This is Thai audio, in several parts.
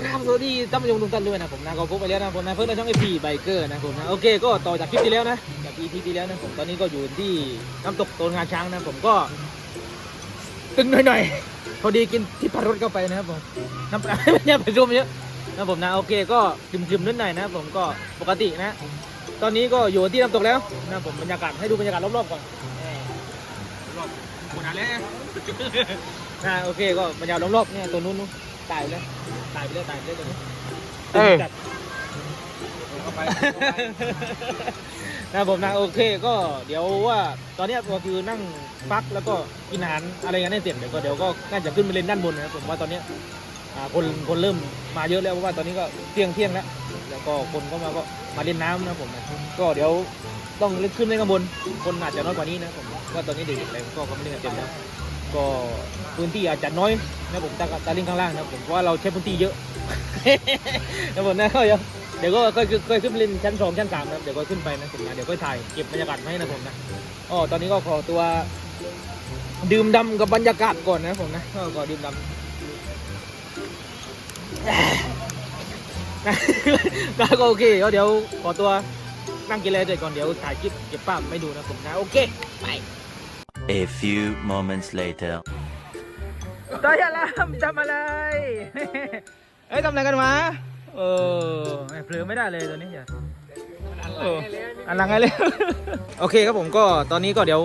ครับสวัสดีท่านผู้ชมทุกท่านด้วยนะผมนะก็พบไปแล้วนะผมนะเพิ่งในช่องไอพีไบเกอร์นะผมนะโอเคก็ต่อจากคลิปที่แล้วนะจากอีพีที่แล้วนะผมตอนนี้ก็อยู่ที่น้ำตกโตนงาช้างนะผมก็ ตึงหน่อยๆพอดีกินที่พัดรถเข้าไปนะครับผมน้ำปลาเนี่ยไปรวมเยอะนะผมนะโอเคก็จิมๆนิดหน่อยนะผมก็ปกตินะ ตอนนี้ก็อยู่ที่น้ำตกแล้วนะผมบรรยากาศให้ดูบรรยากาศรอบๆก่อน อบๆคนนั้นแล้วนะโอเคก็บรรยากาศรอบๆเนี่ยตัวนู้นนู้นตายไปแล้วตายไปแล้วตายไปแล้วตัวนี้เอ้ยจัดเข้าไปนะผมนะโอเคก็เดี๋ยวว่าตอนเนี้ยก็คือนั่งพักแล้วก็กินอาหารอะไรกันให้เสร็จเดี๋ยวก็เดี๋ยวก็น่าจะขึ้นไปเล่นด้านบนนะครับผมว่าตอนเนี้ยอ่าคนคนเริ่มมาเยอะแล้วเพราะว่าตอนนี้ก็เที่ยงเที่ยงแล้วแล้วก็คนก็มาก็มาเล่นน้ำนะครับผมนะก็เดี๋ยวต้องขึ้นเล่นข้างบนคนอาจจะน้อยกว่านี้นะผม ว่าตอนนี้เด็กๆอะไรก็ก็ไม่ได้เล่นกันเต็มแล้วก็พื้นที่อาจจะน้อยนะผมตาตาลิงข้างล่างนะผมเพราะว่าเราใช้พื้นที่เยอะนะผมนะก็เดี๋ยวเดี๋ยวก็ค่อยค่อยขึ้นเล่นชั้นสองชั้นสามนะเดี๋ยวก็ขึ้นไปนะผมนะเดี๋ยวก็ถ่ายเก็บบรรยากาศมาให้นะผมนะอ๋อตอนนี้ก็ขอตัวดื่มดำกับบรรยากาศก่อนนะผมนะก็ดื่มดำก็โอเคก็เดี๋ยวขอตัวนั่งกินอะไรเสร็จก่อนเดี๋ยวถ่ายคลิปเก็บภาพไม่ดูนะผมนะโอเคไป A few moments later. ตายอะไรทำอะไรเอ้ยทำอะไรกันวะเออไม่เผลอไม่ได้เลยตัวนี้อย่าเอออันหลังไงเลย โอเคครับผมก็ตอนนี้ก็เดี๋ยว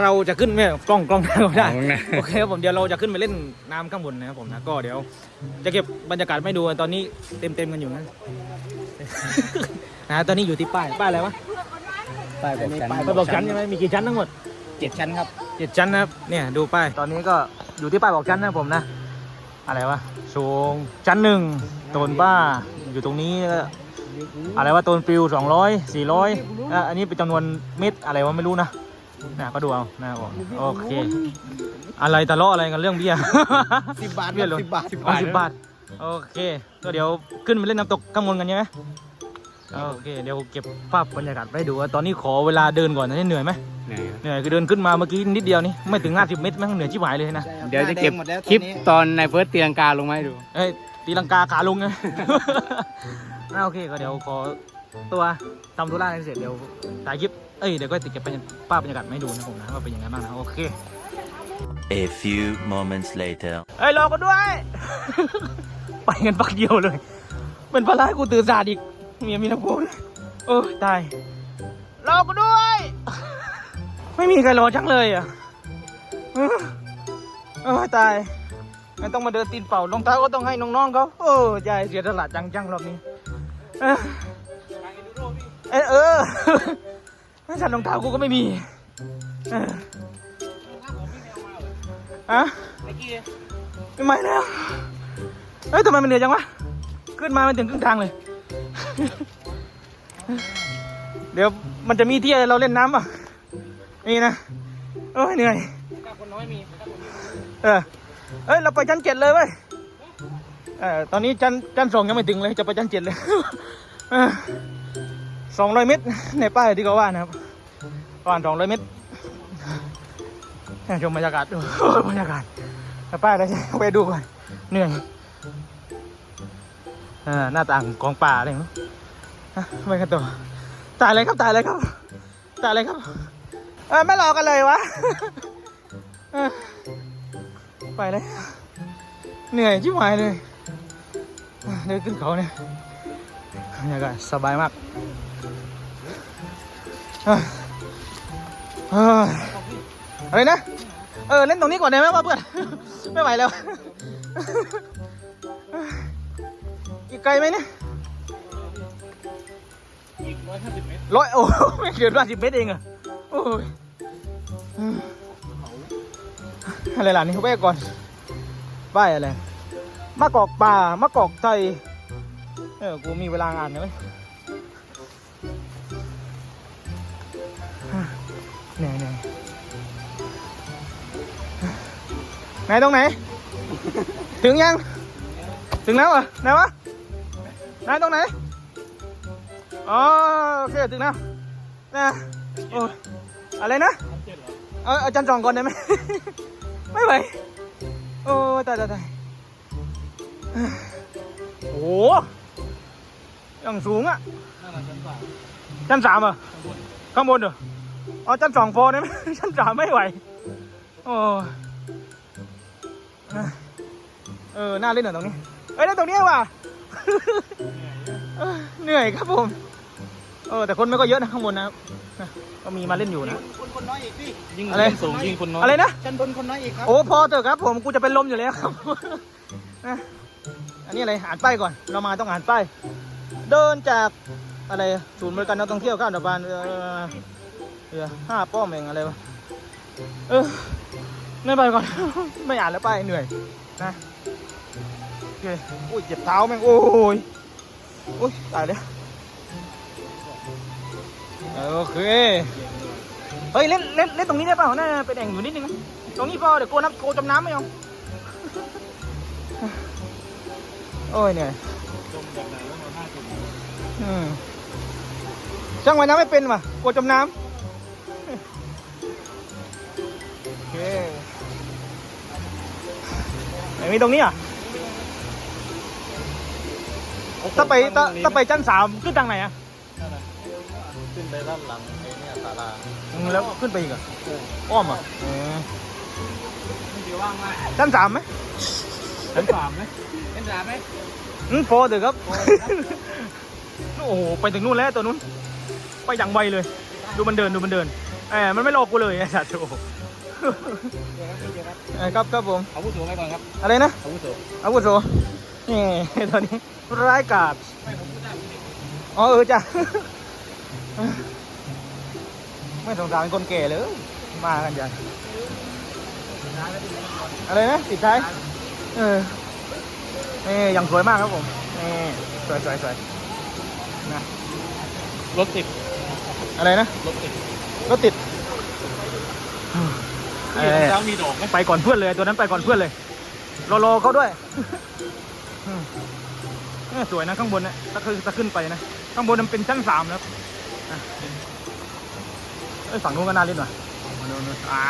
เราจะขึ้นไม่กล้องกล้องหน้าก็ได้กล้องหน้าโอเคครับผมเดี๋ยวเราจะขึ้นไปเล่นน้ำข้างบนนะครับผมนะก็เดี๋ยว จะเก็บบรรยากาศไม่ดูตอนนี้เต็มเต็มๆกันอยู่นะนะตอนนี้อยู่ที่ป้ายป้ายอะไรวะป้ายบอกชั้นป้ายบอกชั้นใช่ไหมมีกี่ชั้นทั้งหมด เจ็ดชั้นครับเจ็ดชั้นนะครับเนี่ยดูป้ายตอนนี้ก็อยู่ที่ป้ายบอกชั้นนะผมนะ อะไรวะสูงชั้นหนึ่งโตนบ้าอยู่ตรงนี้ก็อะไรวะโตนฟิวสองร้อยสี่ร้อยอันนี้เป็นจำนวนเม็ดอะไรวะไม่รู้นะนะก็ดูเอานะครับผมโอเค อะไรตะเลาะอะไรกันเรื่องเบี้ยสิบบาทเบี้ยหล่นสิบบาทสิบอ๋อบาทสิบบาทโอเค ก็เดี๋ยวขึ้นไปเล่นน้ำตกข้างบนกันใช่ไหมโอเค เดี๋ยวเก็บภาพบรรยากาศไว้ดูว่าตอนนี้ขอเวลาเดินก่อนนะนี่เหนื่อยไหม ไหนครับเหนื่อยคือเดินขึ้นมาเมื่อกี้นิดเดียวนี่ไม่ถึง 50 เมตรแม่งเหนื่อยชิบหายเลยนะเดี๋ยวจะเก็บคลิปตอนนายเฟิร์สตีลังกาลงมาให้ดูเอ้ยตีลังกาขาลงไงอะโอเคก็เดี๋ยวขอตัวทำธุระให้เสร็จเดี๋ยวถ่ายคลิปเอ้ยเดี๋ยวก็ติดเก็บภาพบรรยากาศมาให้ดูนะผมนะว่าเป็นยังไงบ้างนะโอเค A few moments later. เอ้ยรอกันด้วย ไปกันปักเดียวเลยเป็นภาระให้กูตื่นสายอีกเมียมีน้ำโกนโอ้ยตายรอกันด้วย ไม่มีใครรอจังเลยอะเออตายไม่ต้องมาเดินตีนเป่ารองเท้าก็ต้องให้น้องๆเขาโอ้ยายเสียตลาดจังจังๆรอบนี้เออเออไม่ใส่รองเท้ากูก็ไม่มีเอออะไม่ไหวแล้วเอ้ยทำไมมันเหนื่อยจังวะขึ้นมามันถึงครึ่งทางเลย เดี๋ยวมันจะมีที่เราเล่นน้ำป่ะ นี่นะโอ้ยเหนื่อยเออเอ้ยเราไปชั้นเจ็ดเลยเว้ยเออตอนนี้ชั้นชั้นสองยังไม่ถึงเลยจะไปชั้นเจ็ดเลยสองร้อยเมตรในป้ายที่เขาว่านะครับประมาณสองร้อยเมตรเนี่ยชมบรรยากาศดูโอ้ยบรรยากาศในป้ายอะไรไปดูก่อนเหนื่อยเออหน้าต่างกองป่าอะไรอย่างเงี้ยอะไปกันต่อตายเลยครับตายเลยครับตายเลยครับ เออไม่รอกันเลยวะเออไปเลย เหนื่อยชิบหายเลยอะเดินขึ้นเขาเนี่ยบรรยากาศสบายมากเอ้ยเอ้ยอะไรนะ เออ เล่นตรงนี้ก่อนได้ไหมวะเพื่อน ไม่ไหวแล้ว อีกไกลไหมเนี่ยร้อยโอ้ไม่เกินร้อยสิบเมตรเองอะโอ้ ยอะไรล่ะนี่เขาไปก่อนป้ายอะไรมะกอกป่ามะกอกไทยเออกูมีเวลาอ่านนะเว้ยเหนื่อยเหนื่อยไหนตรงไหน ถึงยัง ถึงแล้วเหรอไหนวะไหนตรงไหนอ๋อโอเคถึงแล้วนะโอ้ อะไรนะเอออาจารย์จองก่อนได้ไหม ไม่ไหว โอ้ตายตายตายโอ้ย่างสูงอะชั้นสามเหรอะข้างบนเหรออ๋อชั้นสองพอได้ไหมชั้นสามไม่ไหว โอ้เออ น่าเล่นเหรอตรงนี้ เอ้ยได้ตรงนี้ว่ะ เหนื่อยครับผม เออแต่คนไม่ก็เยอะนะข้างบนนะครับนะก็มีมาเล่นอยู่นะ คนคนน้อยอีกพี่ยิ่งอะไร สูงยิ่งคนน้อยอะไรนะ ชั้นบนคนน้อยอีกครับโอ้พอเถอะครับผมกูจะเป็นลมอยู่แล้วครับ นะอันนี้อะไรอ่านป้ายก่อน เรามาต้องอ่านป้าย เดินจากอะไรศูนย์บริการนักท่องเที่ยวข้ามสะพานเรือเรือห้าป้อมเองอะไรวะเออไม่ไปก่อน ไม่อ่านแล้วป้ายเหนื่อยนะโอเคอุ้ยเจ็บเท้าแม่งโอ้ยอุ้ยตายแล้ว โอเค เฮ้ยเล่นเล่นเล่นตรงนี้ได้เปล่าน่าเป็นแอ่งอยู่นิดนึงนะตรงนี้พอเดี๋ยวโกน้ำโกจมน้ำไม่ยอมโอ้ยเหนื่อยอืมช่างว่ายน้ำไม่เป็นว่ะกลัวจมน้ำโอเคไหนมีตรงนี้อะถ้าไปถ้าถ้าไปชั้นสามขึ้นทางไหนอะขึ้ นไปด้านหลังไอ้เนี่ยศาลาอืมแล้วขึ้นไปอีกอะอ้อมอะอืมเดี๋ยวว่างมากชั้นสามไหมชั้นสามไหมชั้นสามไหมอืมพอเถอะครับ โอ้โหไปถึงนู่นแล้วตัวนู้น ไปอย่างไวเลย ดูมันเดินดูมันเดินแหมมันไม่รอกูเลยไอ้สัตว์โอ้โหเออครับครับผมอาวุโสไปก่อนครับอะไรนะอาวุโสอาวุโสนี่ ตอนนี้ร้ายกาจอ๋อเออจ้ะ ไม่สงสารคนแก่เลย มากันจังอะไรนะปิดท้ายเออนี่ยังสวยมากครับผมนี่สวยสวยสวยนะรถติด อะไรนะ รถติด รถติดเอที่อเช้ามีดอกไหมไปก่อนเพื่อนเลย ตัวนั้นไปก่อนเพื่อนเลยรอรอเขาด้วยอืมเออสวยนะข้างบนนะถ้าคือถ้าขึ้นไปนะ ข้างบนมันเป็นชั้นสามนะครับอะ เอ้ยฝั่งนู้นก็น่าเล่นว่ะฝั่งนู้นๆอ่า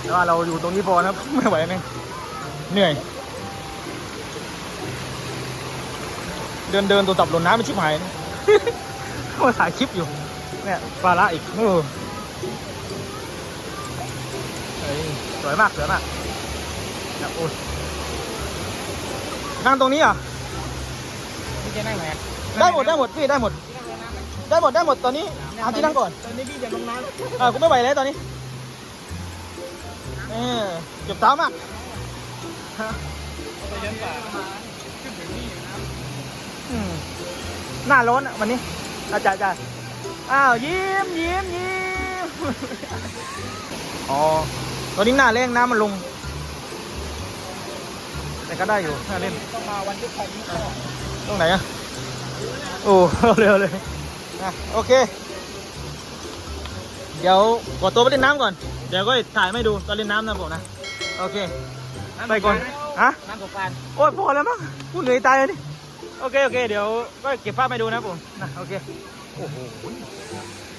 แต่ว่าเราอยู่ตรงนี้พอนะครับ ไม่ไหวนะเหนื่อย เดินเดินตัวจับหล่นน้ำไปชิบหายนะมาถ่ายคลิปอยู่ เนี่ยปลาละอีกโอ้เฮ้ยสวยมากสวยมากนะโอ้ยนั่งตรงนี้เหรอะพี่จะนั่งไหนได้หมดได้หมดพี่ได้หมด ได้หมดได้หมดตอนนี้หาที่นั่งก่อนตอนนี้พี่จะลงน้ำอ่ากูไม่ไหวแล้วตอนนี้เออเจ็บเท้ามากฮะไปยันป่าขึ้นถึงนี่นะอืมหน้าร้อนอะวันนี้อาจารย์อาจารย์อ้าวยิ้มยิ้มยิ้มอ๋อตอนนี้หน้าแรงน้ำมันลง แต่ก็ได้อยู่น่าเล่นต้องมาวันที่ใครนี่ก็ตรงไหนอะโอ้เร็วเลย อะโอเค เดี๋ยวขอตัวไปเล่นน้ำก่อน เดี๋ยวก็ถ่ายไม่ดูตอนเล่นน้ำนะผมนะ โอเค ไปก่อน ฮะ น้ำสงกรารโอ้ยพอแล้วมั้งพูดเหนื่อยตายเลยนี่โอเค โอเค เดี๋ยวก็เก็บภาพให้ดูนะผมนะโอเค โอ้โห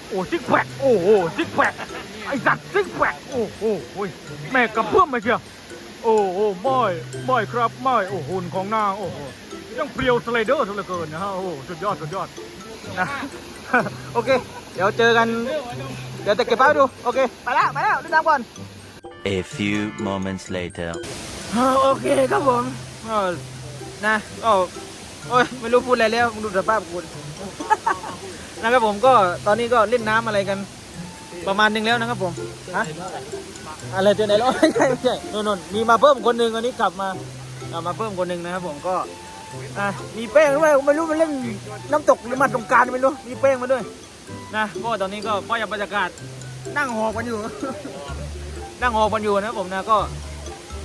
โอ้ซิกแพคโอ้โหซิกแพคไอสัตว์ซิกแพคโอ้โหโอ้ยแม่กระเพื่อมมาเชียวโอ้โหไม่ไม่ครับไม่โอ้โหหุ่นของนางโอ้โหยังเปรียวสไลเดอร์ซะเหลือเกินนะฮะโอ้โหสุดยอดสุดยอด นะ โอเค เดี๋ยวเจอกัน เดี๋ยวจะเก็บภาพให้ดู โอเค ไปแล้วไปแล้วเล่นน้ำก่อน A few moments later. อ่าโอเคครับผมก็นะก็โอ้ยไม่รู้พูดอะไรแล้วมึงดูสภาพคุณนะครับผมก็ตอนนี้ก็เล่นน้ำอะไรกัน ประมาณหนึงแล้วนะครับผมฮะอะไรเจอไหนแล้วไม่ใช่ไม่ใช่นู่นนนมีมาเพิ่มคนหนึ่งอันนี้กลับมากลับมาเพิ่มคนหนึ่งนะครับผมก็ อะมีแป้งด้วยไม่รู้มันเล่นน้ำตกหรือมาตรงกรารไม่รู้มีแป้งมาด้วยนะก็ตอนนี้ก็ก็ยังบรรยากาศนั่งหอบกันอยู่ นั่งหอบกันอยู่นะครับผมนะก็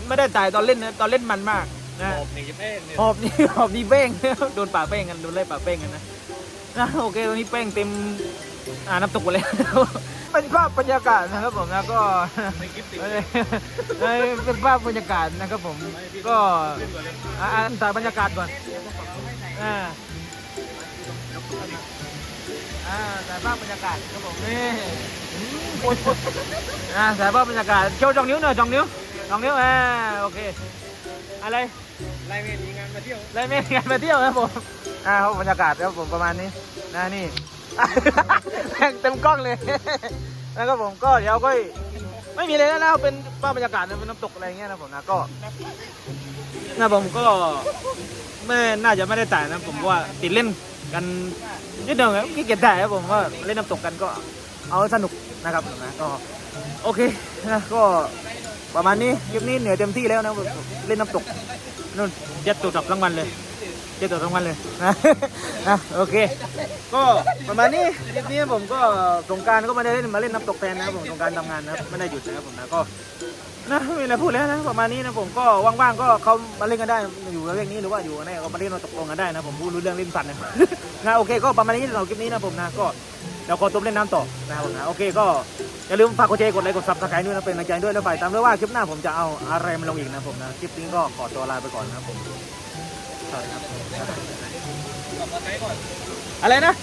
ไม่ได้จ่ายตอนเล่นนะตอนเล่นมันมากนะหอบหนีแป้งเนี่ยหอบนี่หอบนี่เป้งโดนป่าเป้งกันโดนไล่ป่าเป้งกันนะนะโอเคตอนนี้เป้งเต็มอ่าน้ำตกหมดเลย เป็นภาพบรรยากาศนะครับผมนะก็ในคลิปติดเอ้ยเอ้ยเป็นภาพบรรยากาศนะครับผมก็อ่าอ่าถ่ายบรรยากาศก่อนอ่าอ่าสายภาพบรรยากาศครับผมนี่อืมโอ้ยอ่าสายภาพบรรยากาศโชว์จองนิ้วหน่อยจองนิ้วจองนิ้วอ่าโอเค อะไรไล่เมนมีงานมาเที่ยวไล่เมฆกันมาเที่ยวครับผมอ่าครับบรรยากาศครับผมประมาณนี้นะนี่ แม่งเต็มกล้องเลยแล้วก็ผมก็เดี๋ยวก็ไม่มีเลยแล้วนะเป็นภาบรรยากาศเป็นน้ำตกอะไรเงี้ยนะผมนะก็นะผมก็ไม่น่าจะไม่ได้ถ่ายนะผมว่าติดเล่นกันนิดเดียวครับขี้เกียจถ่ายครับผมว่าเล่นน้ำตกกันก็เอาสนุกนะครับผมนะก็โอเคนะก็ประมาณนี้คลิปนี้เหนื่อยเต็มที่แล้วนะเล่นน้ำตกนู่นเจ็ดตัวจับรางวัลเลย เจ็ดตัวรางวัลเลยนะนะโอเค ก็ประมาณนี้คลิปนี้ผมก็สงการก็ไม่ได้เล่นมาเล่นน้ำตกแทนนะครับผมสงการทำงานนะครับไม่ได้หยุดนะครับผมนะก็นะไม่มีอะไรพูดแล้วนะประมาณนี้นะผมก็ว่างๆก็เขามาเล่นกันได้อยู่เระเวกนี้หรือว่าอยู่ไหนก็มาเล่นมาตกลงกันได้นะผมพูดรู้เรื่องเล่นสัตว์นะนะโอเคก็ประมาณนี้สำหรับคลิปนี้นะผมนะก็เดี๋ยวขอตัวเล่นน้ำต่อนะครับผมนะโอเคก็อย่าลืมฝากกดแชร์กดไลค์กดซับสไครต์ด้วยนะเป็นกำลังใจด้วยแล้วฝ่ายตามด้วยว่าคลิปหน้าผมจะเอาอะไรมาลงอีกนะผมนะคลิปนี้ก็ขอตัวลาไปก่อนนะผม ครับอะไรนะ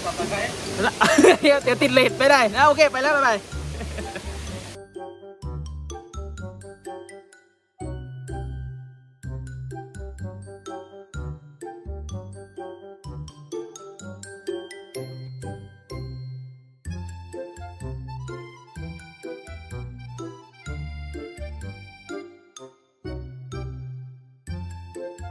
เดี๋ยวติดเลทไม่ได้นะโอเค ไปแล้ว บ๊ายบาย